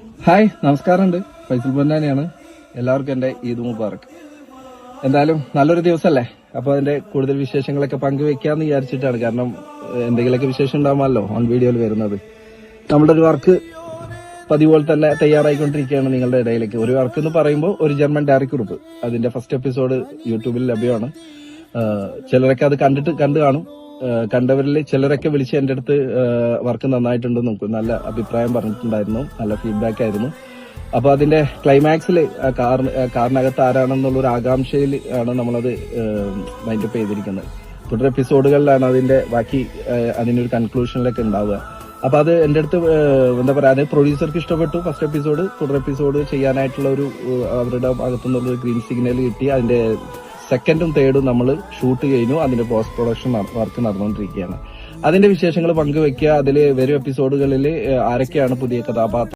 Hi നമസ്കാരമുണ്ട്. ഫൈസൽ പൊന്നാനിയാണ്. എല്ലാവർക്കും എന്റെ ഈദ് മുബാറക്. എന്തായാലും നല്ലൊരു ദിവസമല്ലേ? അപ്പോൾ അതിന്റെ കൂടുതൽ വിശേഷങ്ങളൊക്കെ പങ്കുവെക്കാന്ന് വിചാരിച്ചിട്ടാണ്. കാരണം എന്തെങ്കിലുമൊക്കെ വിശേഷം ഉണ്ടാവുമല്ലോ ഓൺ വീഡിയോയിൽ വരുന്നത്. നമ്മുടെ ഒരു വർക്ക് പതിപോലെ തന്നെ തയ്യാറായിക്കൊണ്ടിരിക്കുകയാണ് നിങ്ങളുടെ ഇടയിലേക്ക്. ഒരു വർക്ക് എന്ന് പറയുമ്പോൾ ഒരു ജർമ്മൻ ഡയറി കുറിപ്പ്. അതിന്റെ ഫസ്റ്റ് എപ്പിസോഡ് യൂട്യൂബിൽ ലഭ്യമാണ്. ചിലരൊക്കെ അത് കണ്ടിട്ട് കണ്ടു കാണും. കണ്ടവരിൽ ചിലരൊക്കെ വിളിച്ച് എന്റെ അടുത്ത് വർക്ക് നന്നായിട്ടുണ്ട് നമുക്ക് നല്ല അഭിപ്രായം പറഞ്ഞിട്ടുണ്ടായിരുന്നു. നല്ല ഫീഡ്ബാക്ക് ആയിരുന്നു. അപ്പോൾ അതിന്റെ ക്ലൈമാക്സിൽ കാറിനകത്ത് ആരാണെന്നുള്ള ഒരു ആകാംക്ഷയിൽ ആണ് നമ്മളത് മൈൻഡപ്പ് ചെയ്തിരിക്കുന്നത്. തുടർ എപ്പിസോഡുകളിലാണ് അതിന്റെ ബാക്കി അതിനൊരു കൺക്ലൂഷനിലൊക്കെ ഉണ്ടാവുക. അപ്പൊ അത് എന്റെ അടുത്ത് എന്താ പറയാ അത് പ്രൊഡ്യൂസർക്ക് ഇഷ്ടപ്പെട്ടു. ഫസ്റ്റ് എപ്പിസോഡ് തുടർ എപ്പിസോഡ് ചെയ്യാനായിട്ടുള്ള ഒരു അവരുടെ ഭാഗത്തുനിന്നുള്ള ഗ്രീൻ സിഗ്നൽ കിട്ടി. അതിന്റെ സെക്കൻഡും തേർഡും നമ്മൾ ഷൂട്ട് കഴിഞ്ഞു അതിന്റെ പോസ്റ്റ് പ്രൊഡക്ഷൻ വർക്ക് നടന്നുകൊണ്ടിരിക്കുകയാണ് അതിന്റെ വിശേഷങ്ങൾ പങ്കുവെക്കുക. അതിൽ വരും എപ്പിസോഡുകളിൽ ആരൊക്കെയാണ് പുതിയ കഥാപാത്രം